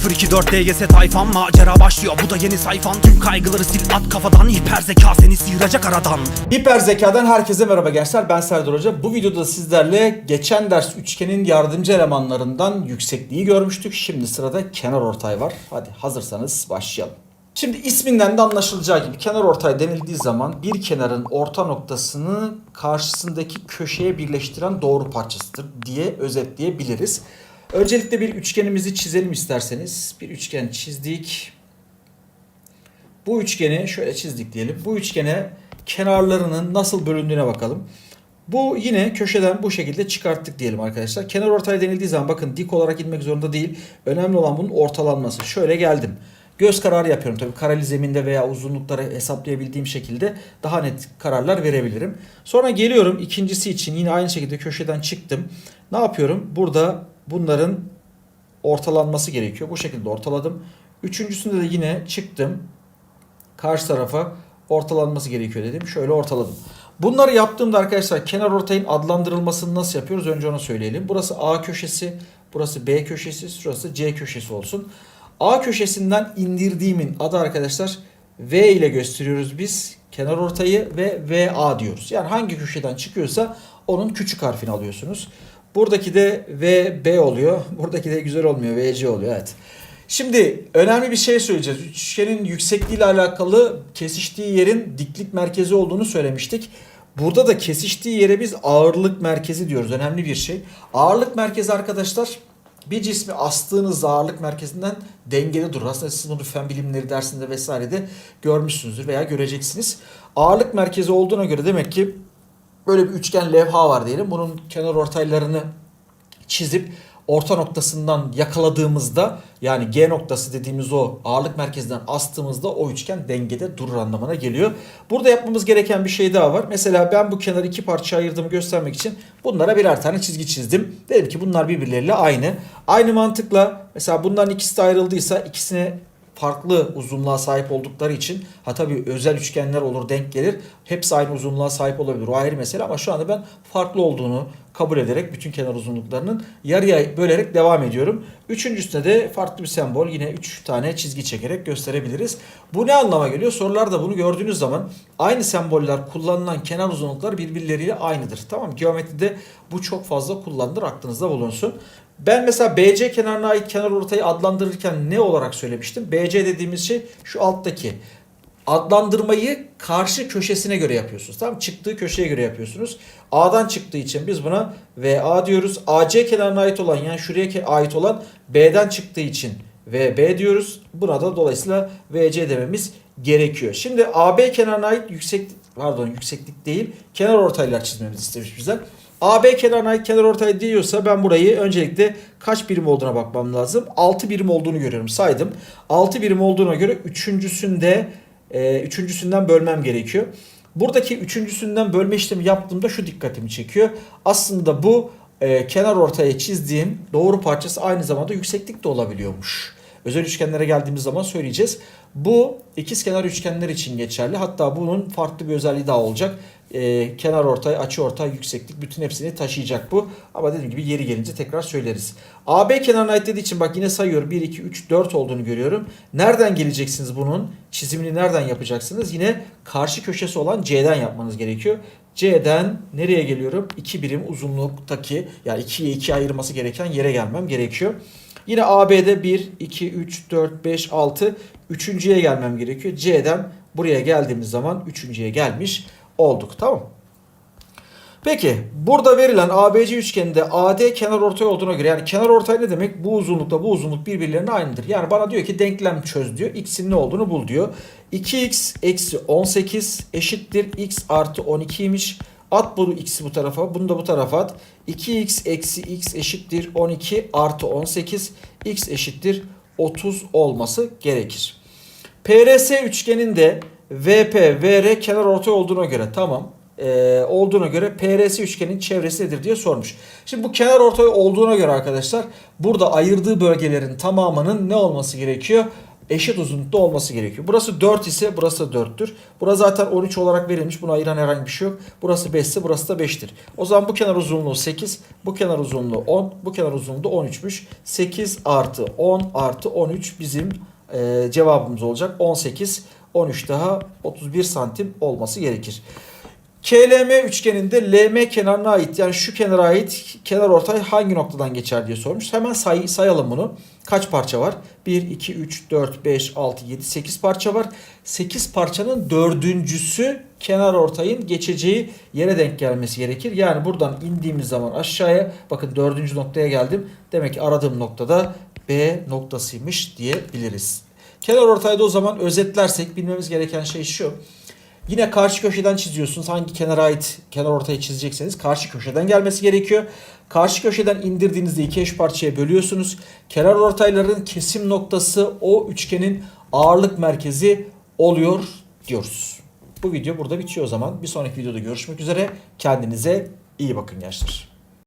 024 DGS tayfan macera başlıyor bu da yeni sayfan Tüm kaygıları sil at kafadan hiper zeka seni sıyıracak aradan Hiper Zeka'dan herkese merhaba gençler. Ben Serdar Hoca. Bu videoda sizlerle geçen ders üçgenin yardımcı elemanlarından yüksekliği görmüştük. Şimdi sırada kenar ortay var. Hadi hazırsanız başlayalım. Şimdi isminden de anlaşılacağı gibi kenar ortay denildiği zaman bir kenarın orta noktasını karşısındaki köşeye birleştiren doğru parçasıdır diye özetleyebiliriz. Öncelikle bir üçgenimizi çizelim isterseniz. Bir üçgen çizdik. Bu üçgeni şöyle çizdik diyelim. Bu üçgene kenarlarının nasıl bölündüğüne bakalım. Bu yine köşeden bu şekilde çıkarttık diyelim arkadaşlar. Kenar ortay denildiği zaman bakın dik olarak gitmek zorunda değil. Önemli olan bunun ortalanması. Şöyle geldim. Göz kararı yapıyorum tabii. Kareli zeminde veya uzunlukları hesaplayabildiğim şekilde daha net kararlar verebilirim. Sonra geliyorum ikincisi için yine aynı şekilde köşeden çıktım. Ne yapıyorum? Burada bunların ortalanması gerekiyor. Bu şekilde ortaladım. Üçüncüsünde de yine çıktım karşı tarafa ortalanması gerekiyor dedim. Şöyle ortaladım. Bunları yaptığımda arkadaşlar kenar ortayın adlandırılmasını nasıl yapıyoruz? Önce onu söyleyelim. Burası A köşesi, burası B köşesi, şurası C köşesi olsun. A köşesinden indirdiğimin adı arkadaşlar V ile gösteriyoruz biz kenar ortayı ve VA diyoruz. Yani hangi köşeden çıkıyorsa onun küçük harfini alıyorsunuz. Buradaki de VB oluyor. Buradaki de güzel olmuyor. VC oluyor. Evet. Şimdi önemli bir şey söyleyeceğiz. Üçgenin yüksekliği ile alakalı kesiştiği yerin diklik merkezi olduğunu söylemiştik. Burada da kesiştiği yere biz ağırlık merkezi diyoruz. Önemli bir şey. Ağırlık merkezi arkadaşlar bir cismi astığınız ağırlık merkezinden dengede durur. Aslında siz bunu fen bilimleri dersinde vesairede görmüşsünüzdür veya göreceksiniz. Ağırlık merkezi olduğuna göre demek ki böyle bir üçgen levha var diyelim. Bunun kenar ortaylarını çizip orta noktasından yakaladığımızda yani G noktası dediğimiz o ağırlık merkezinden astığımızda o üçgen dengede durur anlamına geliyor. Burada yapmamız gereken bir şey daha var. Mesela ben bu kenarı iki parçaya ayırdığımı göstermek için bunlara birer tane çizgi çizdim. Dedim ki bunlar birbirleriyle aynı. Aynı mantıkla mesela bunların ikisi de ayrıldıysa ikisine farklı uzunluğa sahip oldukları için ha tabii özel üçgenler olur denk gelir. Hepsi aynı uzunluğa sahip olabilir. O ayrı mesele ama şu anda ben farklı olduğunu kabul ederek bütün kenar uzunluklarının yarıya bölerek devam ediyorum. Üçüncüsüne de farklı bir sembol yine 3 tane çizgi çekerek gösterebiliriz. Bu ne anlama geliyor? Sorularda bunu gördüğünüz zaman aynı semboller kullanılan kenar uzunluklar birbirleriyle aynıdır. Tamam geometride bu çok fazla kullanılır aklınızda bulunsun. Ben mesela BC kenarına ait kenar ortayı adlandırırken ne olarak söylemiştim? BC dediğimiz şey şu alttaki. Adlandırmayı karşı köşesine göre yapıyorsunuz. Tamam Çıktığı köşeye göre yapıyorsunuz. A'dan çıktığı için biz buna VA diyoruz. AC kenarına ait olan yani şuraya ait olan B'den çıktığı için VB diyoruz. Buna da dolayısıyla VC dememiz gerekiyor. Şimdi AB kenarına ait yüksek pardon yükseklik değil kenar ortaylar çizmemizi istemiş bizden. AB kenarına kenar ortay diyorsa ben burayı öncelikle kaç birim olduğuna bakmam lazım. 6 birim olduğunu görüyorum saydım. 6 birim olduğuna göre üçüncüsünde e, üçüncüsünden bölmem gerekiyor. Buradaki üçüncüsünden bölme işlemi yaptığımda şu dikkatimi çekiyor. Aslında bu e, kenar ortaya çizdiğim doğru parçası aynı zamanda yükseklik de olabiliyormuş. Özel üçgenlere geldiğimiz zaman söyleyeceğiz. Bu ikizkenar üçgenler için geçerli. Hatta bunun farklı bir özelliği daha olacak. Ee, kenar ortay, açı ortay, yükseklik bütün hepsini taşıyacak bu. Ama dediğim gibi yeri gelince tekrar söyleriz. AB kenarına ait dediği için bak yine sayıyorum. 1, 2, 3, 4 olduğunu görüyorum. Nereden geleceksiniz bunun? Çizimini nereden yapacaksınız? Yine karşı köşesi olan C'den yapmanız gerekiyor. C'den nereye geliyorum? 2 birim uzunluktaki yani 2'ye 2 ayırması gereken yere gelmem gerekiyor. Yine AB'de 1, 2, 3, 4, 5, 6. Üçüncüye gelmem gerekiyor. C'den buraya geldiğimiz zaman üçüncüye gelmiş olduk. Tamam Peki burada verilen ABC üçgeninde AD kenar ortay olduğuna göre yani kenar ortay ne demek? Bu uzunlukla bu uzunluk birbirlerine aynıdır. Yani bana diyor ki denklem çöz diyor. X'in ne olduğunu bul diyor. 2x eksi 18 eşittir x artı 12'ymiş. At bunu x'i bu tarafa bunu da bu tarafa at. 2x eksi x eşittir 12 artı 18 x eşittir 30 olması gerekir. PRS üçgeninde VP, VR kenar ortay olduğuna göre tamam e, olduğuna göre PRS üçgenin çevresi nedir diye sormuş. Şimdi bu kenar ortay olduğuna göre arkadaşlar burada ayırdığı bölgelerin tamamının ne olması gerekiyor? Eşit uzunlukta olması gerekiyor. Burası 4 ise burası da 4'tür. Burası zaten 13 olarak verilmiş. Buna ayıran herhangi bir şey yok. Burası 5 ise burası da 5'tir. O zaman bu kenar uzunluğu 8, bu kenar uzunluğu 10, bu kenar uzunluğu da 13'müş. 8 artı 10 artı 13 bizim e, cevabımız olacak. 18, 13 daha 31 santim olması gerekir. KLM üçgeninde LM kenarına ait yani şu kenara ait kenar ortay hangi noktadan geçer diye sormuş. Hemen say, sayalım bunu. Kaç parça var? 1, 2, 3, 4, 5, 6, 7, 8 parça var. 8 parçanın dördüncüsü kenar ortayın geçeceği yere denk gelmesi gerekir. Yani buradan indiğimiz zaman aşağıya bakın dördüncü noktaya geldim. Demek ki aradığım noktada B noktasıymış diyebiliriz. Kenar ortayda o zaman özetlersek bilmemiz gereken şey şu. Yine karşı köşeden çiziyorsunuz. Hangi kenara ait kenar ortayı çizecekseniz karşı köşeden gelmesi gerekiyor. Karşı köşeden indirdiğinizde iki eş parçaya bölüyorsunuz. Kenar ortayların kesim noktası o üçgenin ağırlık merkezi oluyor diyoruz. Bu video burada bitiyor o zaman. Bir sonraki videoda görüşmek üzere. Kendinize iyi bakın gençler.